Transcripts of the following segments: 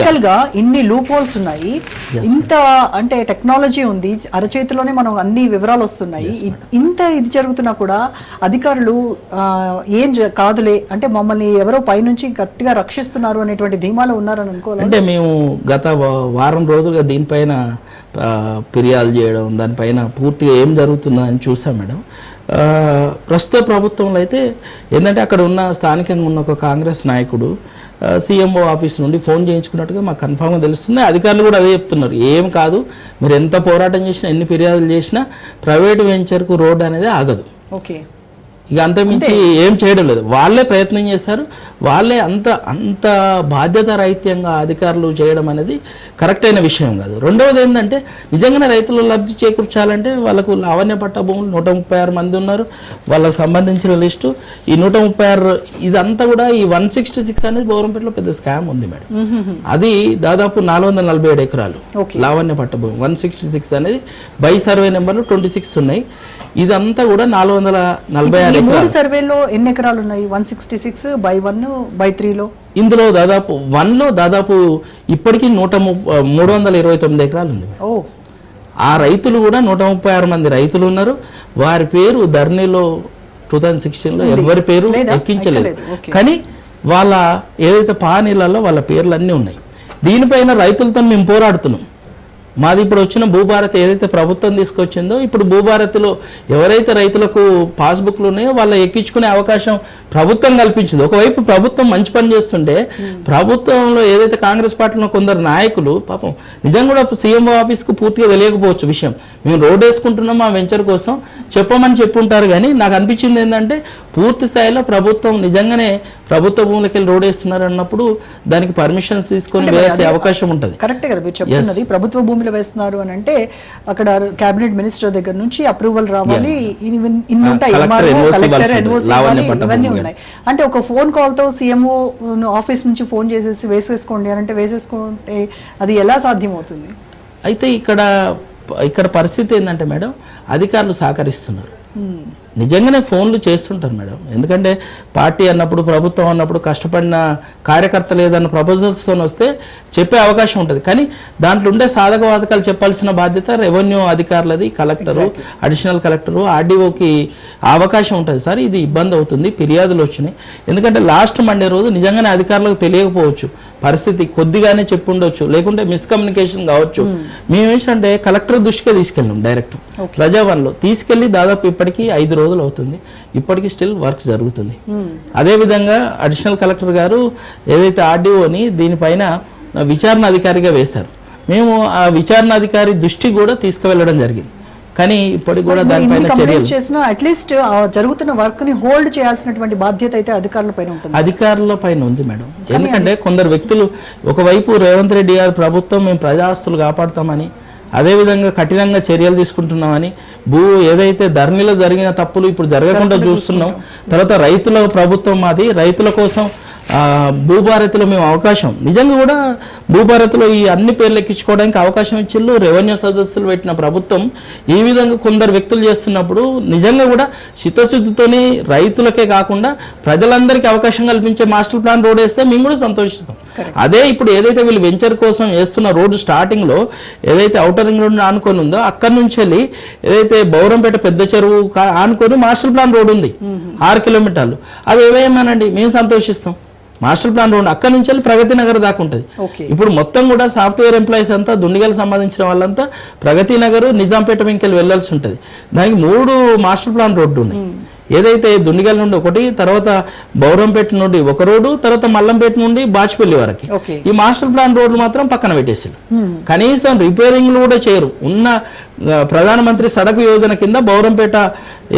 టెక్నికల్గా ఇన్ని loop holes ఉన్నాయి ఇంత అంటే టెక్నాలజీ ఉంది. అరచేతిలోనే మనం అన్ని వివరాలు వస్తున్నాయి. ఇంత ఇది జరుగుతున్నా కూడా అధికారులు ఏం కాదులే. అంటే మమ్మల్ని ఎవరో పైనుంచి గట్టిగా రక్షిస్తున్నారు అనేటువంటి ధీమాలో ఉన్నారని అనుకోవాలి? అంటే మేము గత వారం రోజులుగా దీనిపైన ఫిర్యాదు చేయడం దానిపైన పూర్తిగా ఏం జరుగుతుందో అని చూసాం మేడం. ప్రస్తుత ప్రభుత్వంలో అయితే ఏంటంటే అక్కడ ఉన్న స్థానికంగా ఉన్న ఒక కాంగ్రెస్ నాయకుడు సీఎంఓ ఆఫీస్ నుండి ఫోన్ చేయించుకున్నట్టుగా మాకు కన్ఫామ్గా తెలుస్తుంది అధికారులు కూడా అదే చెప్తున్నారు. ఏం కాదు మీరు ఎంత పోరాటం చేసినా ఎన్ని ఫిర్యాదులు చేసినా ప్రైవేట్ వెంచర్కు రోడ్ అనేది ఆగదు. ఓకే. ఇక అంతమించి ఏం చేయడం లేదు. వాళ్ళే ప్రయత్నం చేస్తారు వాళ్ళే అంత అంత బాధ్యత రహిత్యంగా అధికారులు చేయడం అనేది కరెక్ట్ అయిన విషయం కాదు. రెండవది ఏంటంటే నిజంగానే రైతులు లబ్ధి చేకూర్చాలంటే వాళ్ళకు లావణ్య పట్ట భూములు నూట ముప్పై ఆరు మంది ఉన్నారు. వాళ్ళకి సంబంధించిన లిస్టు. ఈ నూట ముప్పై ఆరు ఇదంతా కూడా ఈ వన్ సిక్స్టీ సిక్స్ అనేది బోరంపేటలో పెద్ద స్కామ్ ఉంది మేడం. అది దాదాపు నాలుగు వందల నలభై ఏడు ఎకరాలు. లావణ్య పట్టభూమి వన్ సిక్స్టీ సిక్స్ అనేది by survey numbers twenty six ఉన్నాయి. ఇదంతా కూడా నాలుగు వందల నలభై ఆరు ఈ మూడు సర్వేలో ఎన్ని ఎకరాలు ఉన్నాయి? One sixty six by one by త్రీలో? ఇందులో దాదాపు వన్లో దాదాపు ఇప్పటికీ నూట మూడు వందల ఇరవై తొమ్మిది ఎకరాలు ఉంది ఓ. ఆ రైతులు కూడా నూట ముప్పై ఆరు మంది రైతులు ఉన్నారు. వారి పేరు ధర్నీలో టూ థౌజండ్ సిక్స్టీన్లో ఎవరి పేరు లేదా? ఎక్కించలేదు. కానీ వాళ్ళ ఏదైతే పానీళ్ళలో వాళ్ళ పేర్లు అన్నీ ఉన్నాయి. దీనిపైన రైతులతో మేము పోరాడుతున్నాం. మాది ఇప్పుడు వచ్చిన భూభారత్ ఏదైతే ప్రభుత్వం తీసుకొచ్చిందో ఇప్పుడు భూభారత్లో ఎవరైతే రైతులకు పాస్బుక్లు ఉన్నాయో వాళ్ళ ఎక్కించుకునే అవకాశం ప్రభుత్వం కల్పించింది. ఒకవైపు ప్రభుత్వం మంచి పని చేస్తుంటే ప్రభుత్వంలో ఏదైతే కాంగ్రెస్ పార్టీలో కొందరు నాయకులు పాపం నిజంగా కూడా సీఎంఓ ఆఫీస్కు పూర్తిగా తెలియకపోవచ్చు విషయం. మేము రోడ్ వేసుకుంటున్నాం మా వెంచర్ కోసం చెప్పమని చెప్పుంటారు కానీ నాకు అనిపించింది ఏంటంటే పూర్తి స్థాయిలో ప్రభుత్వం నిజంగానే ప్రభుత్వ భూములకి వెళ్ళి రోడ్ వేస్తున్నారు అన్నప్పుడు దానికి పర్మిషన్స్ తీసుకొని వేసే అవకాశం ఉంటుంది. కరెక్టే కదా మీరు చెప్తున్నది. ప్రభుత్వ భూమిలో వేస్తున్నారు అని అంటే అక్కడ కేబినెట్ మినిస్టర్ దగ్గర నుంచి అప్రూవల్ రావాలి. ఇవన్నీ కానీ. ఉన్నాయి. అంటే ఒక ఫోన్ కాల్తో సీఎంఓ ఆఫీస్ నుంచి ఫోన్ చేసేసి వేసేసుకోండి అని అంటే వేసేసుకుంటే అది ఎలా సాధ్యమవుతుంది? అయితే ఇక్కడ ఇక్కడ పరిస్థితి ఏంటంటే మేడం అధికారులు సహకరిస్తున్నారు. నిజంగానే ఫోన్లు చేస్తుంటారు మేడం. ఎందుకంటే పార్టీ అన్నప్పుడు ప్రభుత్వం అన్నప్పుడు కష్టపడిన కార్యకర్తలు ఏదన్నా ప్రపోజల్స్తో వస్తే చెప్పే అవకాశం ఉంటుంది. కానీ దాంట్లో ఉండే సాధక బాధకాలు చెప్పాల్సిన బాధ్యత రెవెన్యూ అధికారులది కలెక్టరు అడిషనల్ కలెక్టరు ఆర్డీఓకి అవకాశం ఉంటుంది. సార్ ఇది ఇబ్బంది అవుతుంది ఫిర్యాదులు వచ్చినాయి. ఎందుకంటే లాస్ట్ మండే రోజు నిజంగానే అధికారులకు తెలియకపోవచ్చు. పరిస్థితి కొద్దిగానే చెప్పుండొచ్చు లేకుంటే మిస్కమ్యూనికేషన్ కావచ్చు. మేము ఏంటంటే కలెక్టర్ దృష్టికే తీసుకెళ్ళాం డైరెక్ట్ ప్రజావన్లో తీసుకెళ్ళి దాదాపు ఇప్పటికీ ఐదు రోజులు అవుతుంది. ఇప్పటికీ స్టిల్ వర్క్ జరుగుతుంది. అదేవిధంగా అడిషనల్ కలెక్టర్ గారు ఏదైతే ఆర్డీఓని దీనిపైన విచారణ అధికారిగా వేస్తారు మేము ఆ విచారణ అధికారి దృష్టికి కూడా తీసుకువెళ్ళడం జరిగింది. కానీ ఇప్పటికి కూడా దానిపైన చర్యలు. చేసినా అట్లీస్ట్ జరుగుతున్న వర్క్ని హోల్డ్ చేయాల్సినటువంటి బాధ్యత అయితే అధికారుల పైన ఉంటుంది. అధికారుల పైన ఉంది మేడం. ఎందుకంటే కొందరు వ్యక్తులు ఒకవైపు రేవంత్ రెడ్డి గారి ప్రభుత్వం మేము ప్రజాస్తులు కాపాడుతామని అదేవిధంగా కఠినంగా చర్యలు తీసుకుంటున్నామని భూ ఏదైతే ధరణిలో జరిగిన తప్పులు ఇప్పుడు జరగకుండా చూస్తున్నాం. తర్వాత రైతుల ప్రభుత్వం మాది రైతుల కోసం భూభారతిలో మేము అవకాశం. నిజంగా కూడా భూభారతిలో ఈ అన్ని పేర్లు ఎక్కించుకోవడానికి అవకాశం ఇచ్చిళ్ళు రెవెన్యూ సదస్సులు పెట్టిన ప్రభుత్వం. ఈ విధంగా కొందరు వ్యక్తులు చేస్తున్నప్పుడు నిజంగా కూడా చిత్తశుద్ధితోనే రైతులకే కాకుండా ప్రజలందరికీ అవకాశం కల్పించే మాస్టర్ ప్లాన్ రోడ్ వేస్తే మేము కూడా సంతోషిస్తాం. అదే ఇప్పుడు ఏదైతే వీళ్ళు వెంచర్ కోసం వేస్తున్న రోడ్డు స్టార్టింగ్లో ఏదైతే ఔటర్ రింగ్ రోడ్ ఆనుకొని ఉందో అక్కడి నుంచి వెళ్ళి ఏదైతే బౌరంపేట పెద్ద చెరువు ఆనుకొని మాస్టర్ ప్లాన్ రోడ్ ఉంది. ఆరు కిలోమీటర్లు. అది ఏమేమనండి? మేము సంతోషిస్తాం. మాస్టర్ ప్లాన్ రోడ్ అక్కడి నుంచి వెళ్ళి ప్రగతి నగర్ దాకా ఉంటుంది. ఇప్పుడు మొత్తం కూడా సాఫ్ట్వేర్ ఎంప్లాయీస్ అంతా దుండిగల్ సంబంధించిన వాళ్ళంతా ప్రగతి నగర్ నిజాంపేట వెంకెళ్ళి వెళ్ళాల్సి ఉంటుంది. దానికి మూడు మాస్టర్ ప్లాన్ రోడ్డు ఉన్నాయి. ఏదైతే దుండిగల్ నుండి ఒకటి తర్వాత బౌరంపేట నుండి ఒక రోడ్డు తర్వాత మల్లంపేట నుండి బాచిపల్లి వరకు. ఈ మాస్టర్ ప్లాన్ రోడ్లు మాత్రం పక్కన పెట్టేసారు కనీసం రిపేరింగ్లు కూడా చేయరు. ఉన్న ప్రధానమంత్రి సడక్ యోజన కింద బౌరంపేట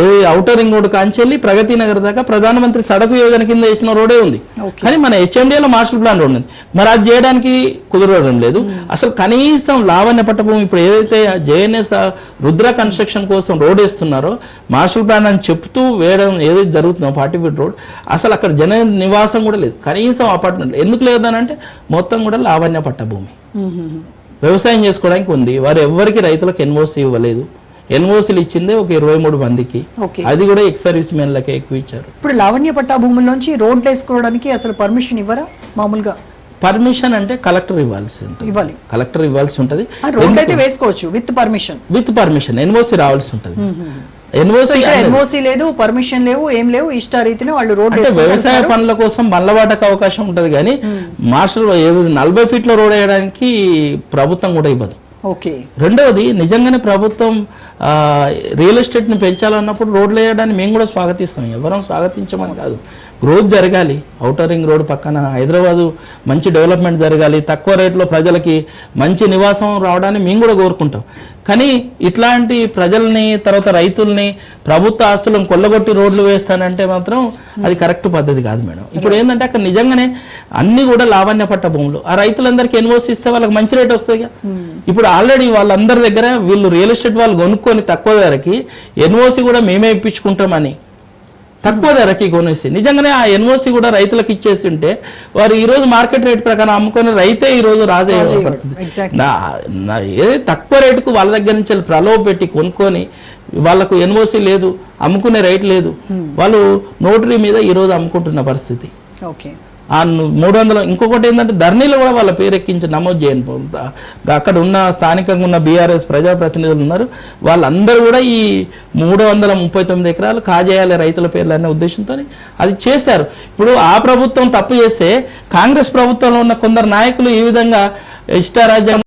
ఏ outer ring road Kanchelli Pragathi Nagar దాకా ప్రధానమంత్రి సడక్ యోజన కింద వేసిన రోడే ఉంది. కానీ మన హెచ్ఎండిఏలో మాస్టర్ ప్లాన్ రోడ్ ఉంది. మరి అది చేయడానికి కుదరడం లేదు. అసలు కనీసం లావణ్య పట్టభూమి ఇప్పుడు ఏదైతే జేఎన్ఎస్ రుద్ర కన్స్ట్రక్షన్ కోసం రోడ్ వేస్తున్నారో మాస్టర్ ప్లాన్ అని చెప్తూ వేయడం ఏదైతే జరుగుతుందో ఫార్టీ ఫీట్ రోడ్ అసలు అక్కడ జన నివాసం కూడా లేదు. కనీసం అపార్ట్మెంట్ ఎందుకు లేదనంటే మొత్తం కూడా లావణ్య పట్టభూమి. వ్యవసాయం చేసుకోవడానికి ఉంది. వారు ఎవ్వరికి రైతులకు ఎన్ఓసి ఇవ్వలేదు. ఎన్ఓసీలు ఇచ్చిందే ఒక ఇరవై మూడు మందికి. అది కూడా ఎక్స్ సర్వీస్ మెన్లకే ఎక్కువ ఇచ్చారు. ఇప్పుడు లావణ్య పట్టా భూముల నుంచి రోడ్లు వేసుకోవడానికి అసలు పర్మిషన్ ఇవ్వరా? మామూలుగా. పర్మిషన్ అంటే కలెక్టర్ ఇవ్వాల్సి ఉంటుంది. ఇవ్వాలి. కలెక్టర్ ఇవ్వాల్సి ఉంటుంది. ఆ రోడ్ అయితే వేసుకోవచ్చు with permission. With permission NOC రావాల్సి ఉంటుంది. ఎన్ఓసి లేదు పర్మిషన్ లేవు ఏం లేవు ఇష్టారీతిని వాళ్ళు రోడ్ వ్యవసాయ పనుల కోసం మల్లవాటకు అవకాశం ఉంటుంది కానీ మార్షల్ ఏదో నలభై ఫీట్ల రోడ్ వేయడానికి ప్రభుత్వం కూడా ఇవ్వదు. ఓకే. రెండవది నిజంగానే ప్రభుత్వం ఆ, రియల్ ఎస్టేట్ని పెంచాలన్నప్పుడు రోడ్లు వేయడాన్ని మేము కూడా స్వాగతిస్తాం. ఎవరం స్వాగతించమని కాదు. గ్రోత్ జరగాలి. ఔటర్ రింగ్ రోడ్ పక్కన హైదరాబాదు మంచి డెవలప్మెంట్ జరగాలి. తక్కువ రేట్లో ప్రజలకి మంచి నివాసం రావడాన్ని మేము కూడా కోరుకుంటాం. కానీ ఇట్లాంటి ప్రజల్ని తర్వాత రైతుల్ని ప్రభుత్వ ఆస్తులను కొల్లగొట్టి రోడ్లు వేస్తానంటే మాత్రం అది కరెక్ట్ పద్ధతి కాదు మేడం. ఇప్పుడు ఏంటంటే అక్కడ నిజంగానే అన్ని కూడా లావణ్య పట్ట భూములు. ఆ రైతులందరికీ ఎన్ఓసి ఇస్తే వాళ్ళకి మంచి రేట్ వస్తాయి ఇప్పుడు ఆల్రెడీ వాళ్ళందరి దగ్గర వీళ్ళు రియల్ ఎస్టేట్ వాళ్ళు కొనుక్కొని తక్కువ ధరకి ఎన్ఓసి కూడా మేమే ఇప్పించుకుంటామని. తక్కువ ధరకి కొనేసి నిజంగానే ఆ ఎన్ఓసి కూడా రైతులకు ఇచ్చేసి ఉంటే వారు ఈ రోజు మార్కెట్ రేట్ ప్రకారం అమ్ముకొని రైతే ఈ రోజు రాజయ్యే పరిస్థితి. ఏది తక్కువ రేటుకు వాళ్ళ దగ్గర నుంచి ప్రలోభ పెట్టి కొనుక్కొని వాళ్ళకు ఎన్ఓసి లేదు అమ్ముకునే రేట్ లేదు. వాళ్ళు నోటరీ మీద ఈ రోజు అమ్ముకుంటున్న పరిస్థితి. ఓకే. ఆ మూడు వందల ఇంకొకటి ఏంటంటే ధర్నీలు కూడా వాళ్ళ పేరెక్కించి నమోదు చేయని పో- అక్కడ ఉన్న స్థానికంగా ఉన్న బీఆర్ఎస్ ప్రజాప్రతినిధులు ఉన్నారు. వాళ్ళందరూ కూడా ఈ మూడు వందల ముప్పై తొమ్మిది ఎకరాలు కాజేయాలి రైతుల పేర్లు అనే ఉద్దేశంతో అది చేశారు. ఇప్పుడు ఆ ప్రభుత్వం తప్పు చేస్తే కాంగ్రెస్ ప్రభుత్వంలో ఉన్న కొందరు నాయకులు ఈ విధంగా ఇష్టారాజ్యం